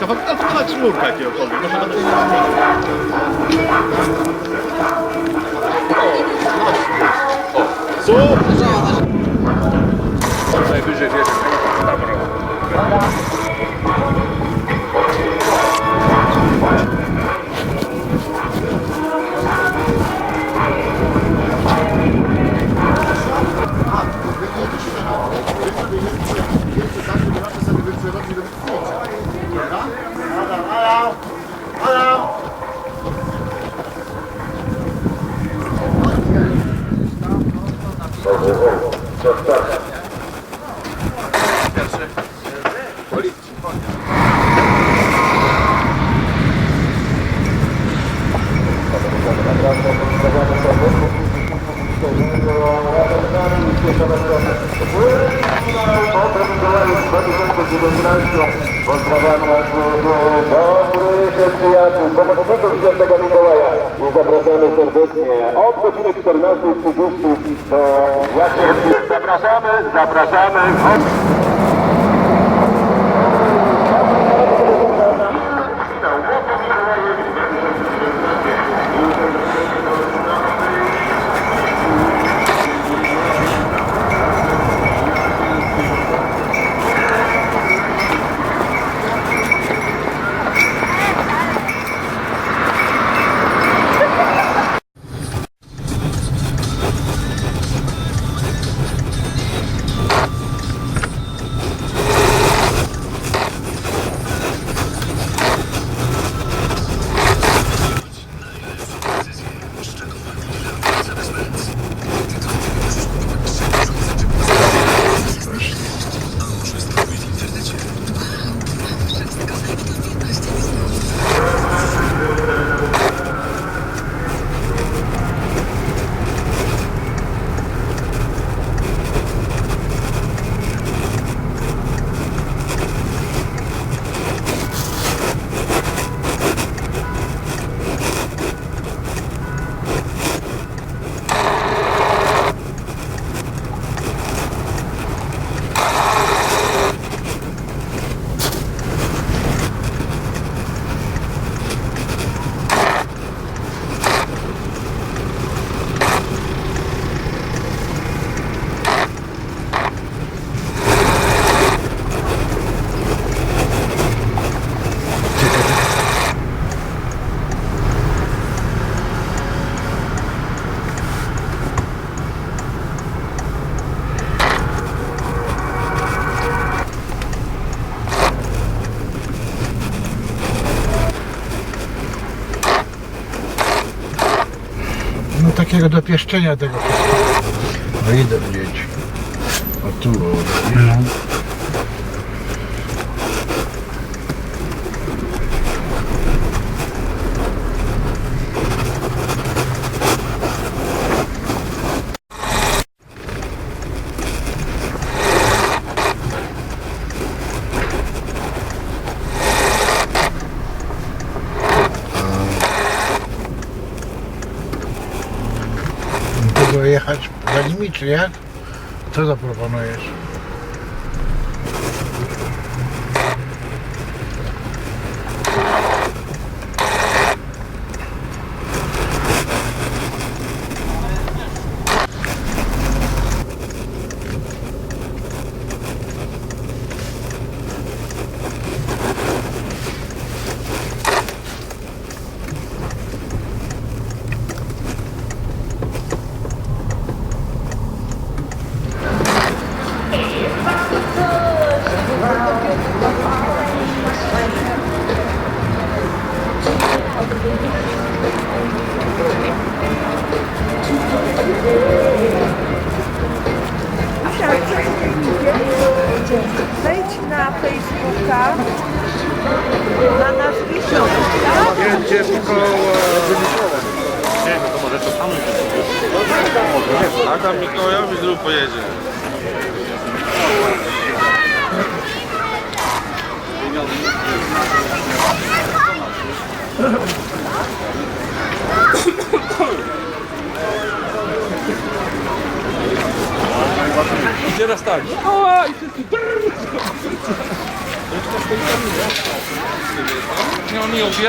Kawałek, a kawałek sznurka jakiegokolwiek. Może nawet... O, o, Seja, seja, zapraszamy serdecznie od godziny 14.30 do Jakiej. Zapraszamy, zapraszamy. No takiego dopieszczenia tego. No idę gdzieś. O tu, o, widzisz? Tego jechać za nimi, czy jak? Co zaproponujesz?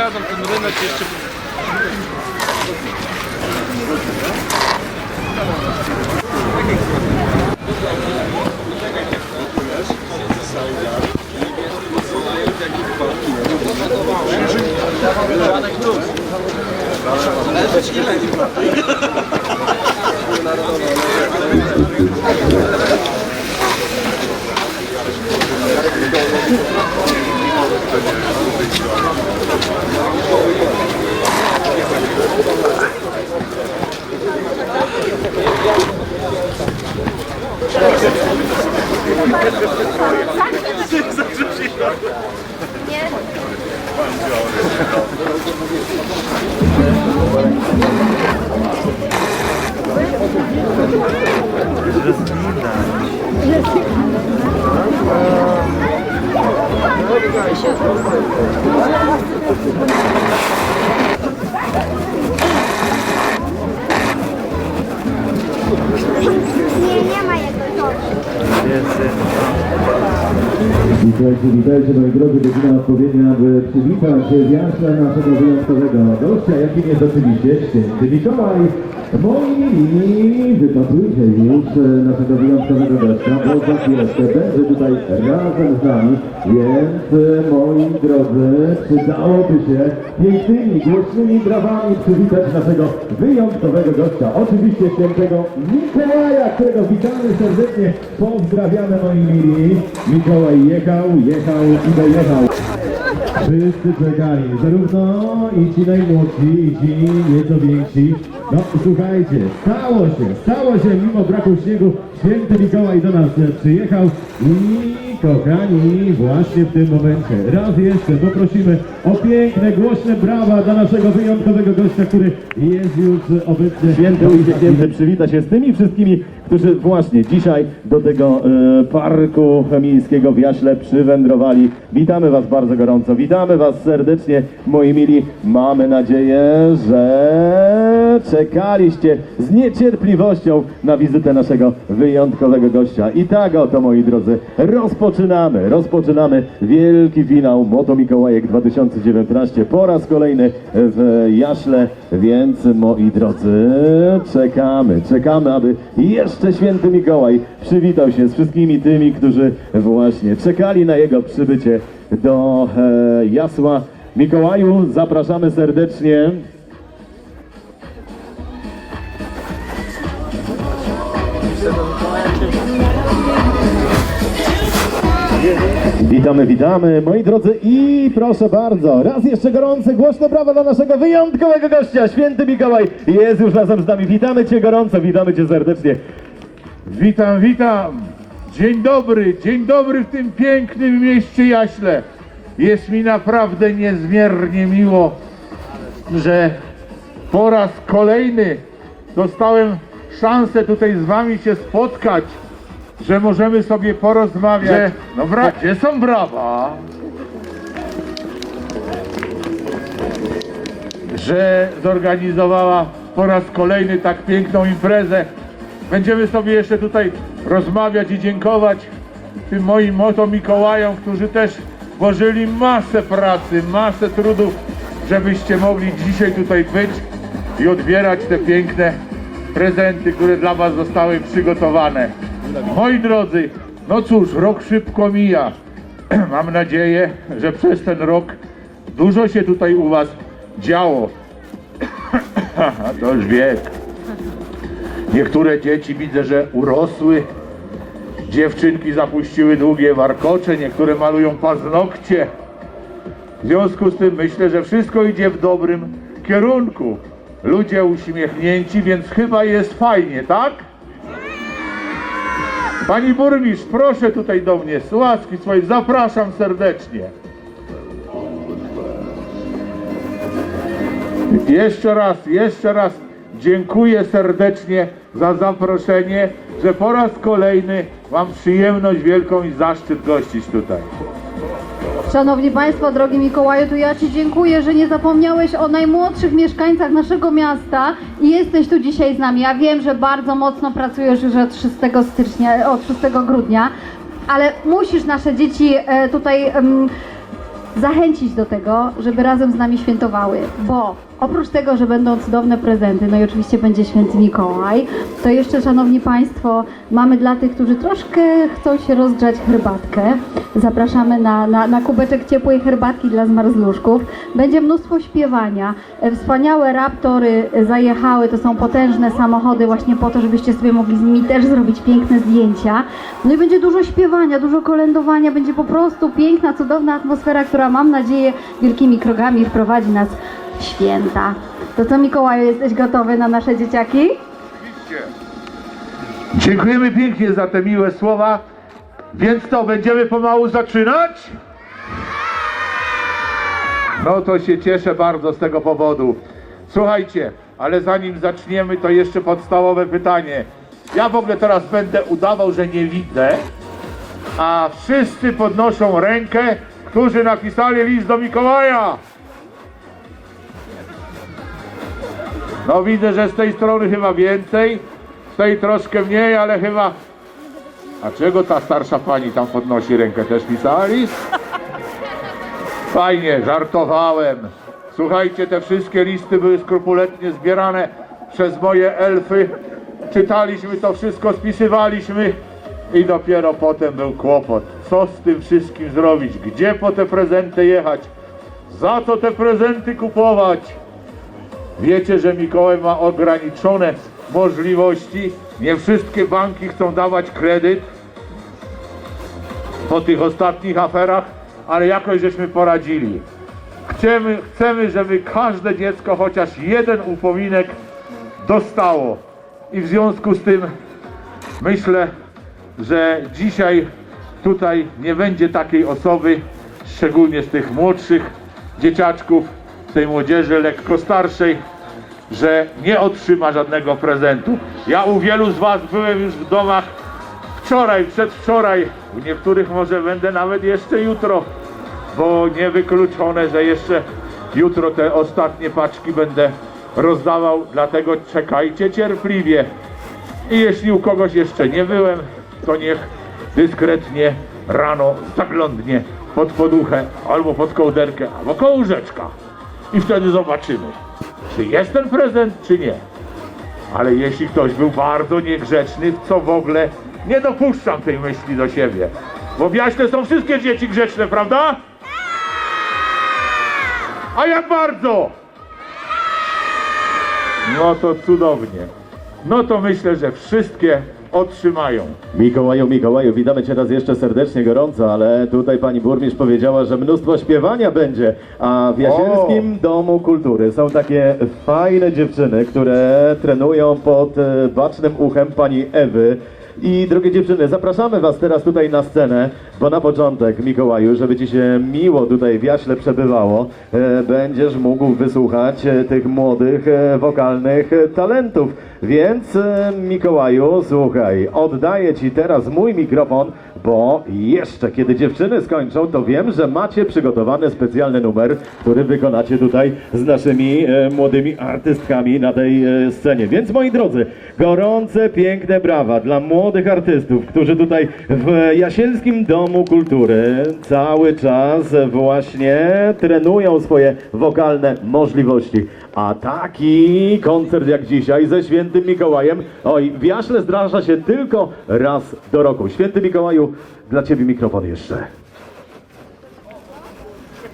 рядом, там рынок есть Witajcie, witajcie moi drodzy, godzina odpowiednia, aby przywitać wiarze naszego wyjątkowego gościa, jakim jest oczywiście święty Mikołaj. Moi mili, wypatrujcie już e, naszego wyjątkowego gościa, bo za chwileczkę będzie tutaj razem z nami, więc e, moi drodzy, przydałoby się pięknymi, głośnymi brawami przywitać naszego wyjątkowego gościa, oczywiście świętego Mikołaja, którego witamy serdecznie, pozdrawiamy moi mili. Mikołaj jechał, jechał i dojechał. Wszyscy czekali, zarówno i ci najmłodsi, i ci nieco więksi. No słuchajcie, stało się, stało się mimo braku śniegu. Święty Mikołaj do nas przyjechał i kochani, właśnie w tym momencie raz jeszcze poprosimy o piękne, głośne brawa dla naszego wyjątkowego gościa, który jest już obecny. Święty ujdzie święty przywita się z tymi wszystkimi, którzy właśnie dzisiaj do tego e, parku miejskiego w Jaśle przywędrowali. Witamy Was bardzo gorąco, witamy Was serdecznie, moi mili. Mamy nadzieję, że czekaliście z niecierpliwością na wizytę naszego wyjątkowego gościa. I tak oto, moi drodzy, rozpoczynamy, rozpoczynamy wielki finał Moto Mikołajek 2019 po raz kolejny w Jaśle, więc moi drodzy, czekamy, czekamy, aby jeszcze święty Mikołaj przywitał się z wszystkimi tymi, którzy właśnie czekali na jego przybycie do e, Jasła. Mikołaju, zapraszamy serdecznie. Witamy, witamy, moi drodzy i proszę bardzo, raz jeszcze gorące, głośne brawa dla naszego wyjątkowego gościa, święty Mikołaj jest już razem z nami. Witamy Cię gorąco, witamy Cię serdecznie. Witam, witam. Dzień dobry, dzień dobry w tym pięknym mieście Jaśle. Jest mi naprawdę niezmiernie miło, że po raz kolejny dostałem szansę tutaj z wami się spotkać, że możemy sobie porozmawiać. Że, no bra, gdzie są brawa? Że zorganizowała po raz kolejny tak piękną imprezę. Będziemy sobie jeszcze tutaj rozmawiać i dziękować tym moim moto Mikołajom, którzy też włożyli masę pracy, masę trudów, żebyście mogli dzisiaj tutaj być i odbierać te piękne prezenty, które dla Was zostały przygotowane. Moi drodzy, no cóż, rok szybko mija. Mam nadzieję, że przez ten rok dużo się tutaj u Was działo. to już wiek. Niektóre dzieci widzę, że urosły. Dziewczynki zapuściły długie warkocze, niektóre malują paznokcie. W związku z tym myślę, że wszystko idzie w dobrym kierunku. Ludzie uśmiechnięci, więc chyba jest fajnie, tak? Pani burmistrz, proszę tutaj do mnie, z łaski swojej, zapraszam serdecznie. Jeszcze raz, jeszcze raz dziękuję serdecznie za zaproszenie, że po raz kolejny mam przyjemność wielką i zaszczyt gościć tutaj. Szanowni Państwo, drogi Mikołaju, to ja Ci dziękuję, że nie zapomniałeś o najmłodszych mieszkańcach naszego miasta i jesteś tu dzisiaj z nami. Ja wiem, że bardzo mocno pracujesz już od 6 stycznia, od 6 grudnia, ale musisz nasze dzieci e, tutaj em, zachęcić do tego, żeby razem z nami świętowały, bo oprócz tego, że będą cudowne prezenty, no i oczywiście będzie święty Mikołaj, to jeszcze, szanowni państwo, mamy dla tych, którzy troszkę chcą się rozgrzać herbatkę. Zapraszamy na, na, na kubeczek ciepłej herbatki dla zmarzluszków. Będzie mnóstwo śpiewania. E, Wspaniałe raptory zajechały, to są potężne samochody właśnie po to, żebyście sobie mogli z nimi też zrobić piękne zdjęcia. No i będzie dużo śpiewania, dużo kolędowania, będzie po prostu piękna, cudowna atmosfera, która mam nadzieję wielkimi krokami wprowadzi nas święta. To co Mikołaju, jesteś gotowy na nasze dzieciaki? Dziękujemy pięknie za te miłe słowa. Więc to, będziemy pomału zaczynać? No to się cieszę bardzo z tego powodu. Słuchajcie, ale zanim zaczniemy, to jeszcze podstawowe pytanie. Ja w ogóle teraz będę udawał, że nie widzę, a wszyscy podnoszą rękę, którzy napisali list do Mikołaja. No widzę, że z tej strony chyba więcej, z tej troszkę mniej, ale chyba... A czego ta starsza pani tam podnosi rękę? Też pisali? Fajnie, żartowałem. Słuchajcie, te wszystkie listy były skrupulatnie zbierane przez moje elfy. Czytaliśmy to wszystko, spisywaliśmy i dopiero potem był kłopot. Co z tym wszystkim zrobić? Gdzie po te prezenty jechać? Za co te prezenty kupować? Wiecie, że Mikołaj ma ograniczone możliwości. Nie wszystkie banki chcą dawać kredyt po tych ostatnich aferach, ale jakoś żeśmy poradzili. Chcemy, chcemy, żeby każde dziecko chociaż jeden upominek dostało. I w związku z tym myślę, że dzisiaj tutaj nie będzie takiej osoby, szczególnie z tych młodszych dzieciaczków, tej młodzieży lekko starszej, że nie otrzyma żadnego prezentu. Ja u wielu z Was byłem już w domach wczoraj, przedwczoraj, u niektórych może będę nawet jeszcze jutro, bo niewykluczone, że jeszcze jutro te ostatnie paczki będę rozdawał, dlatego czekajcie cierpliwie. I jeśli u kogoś jeszcze nie byłem, to niech dyskretnie rano zaglądnie pod poduchę, albo pod kołderkę, albo koło łóżeczka. I wtedy zobaczymy, czy jest ten prezent, czy nie. Ale jeśli ktoś był bardzo niegrzeczny, co w ogóle nie dopuszczam tej myśli do siebie. Bo w są wszystkie dzieci grzeczne, prawda? A jak bardzo? No to cudownie. No to myślę, że wszystkie otrzymają. Mikołaju, Mikołaju, witamy Cię raz jeszcze serdecznie, gorąco, ale tutaj pani burmistrz powiedziała, że mnóstwo śpiewania będzie, a w Jasielskim Domu Kultury są takie fajne dziewczyny, które trenują pod e, bacznym uchem pani Ewy. I drogie dziewczyny, zapraszamy Was teraz tutaj na scenę, bo na początek, Mikołaju, żeby Ci się miło tutaj w Jaśle przebywało, e, będziesz mógł wysłuchać e, tych młodych e, wokalnych talentów. Więc Mikołaju, słuchaj, oddaję Ci teraz mój mikrofon, bo jeszcze kiedy dziewczyny skończą, to wiem, że macie przygotowany specjalny numer, który wykonacie tutaj z naszymi e, młodymi artystkami na tej e, scenie. Więc moi drodzy, gorące, piękne brawa dla młodych artystów, którzy tutaj w Jasielskim Domu Kultury cały czas właśnie trenują swoje wokalne możliwości. A taki koncert jak dzisiaj ze Świętym Mikołajem, oj, w Jaśle zdarza się tylko raz do roku. Święty Mikołaju, dla Ciebie mikrofon jeszcze.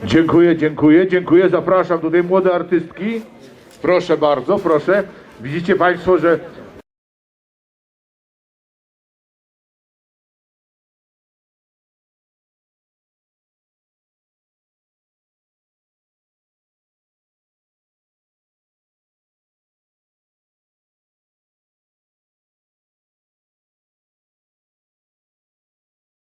Dziękuję, dziękuję, dziękuję. Zapraszam tutaj młode artystki. Proszę bardzo, proszę. Widzicie Państwo, że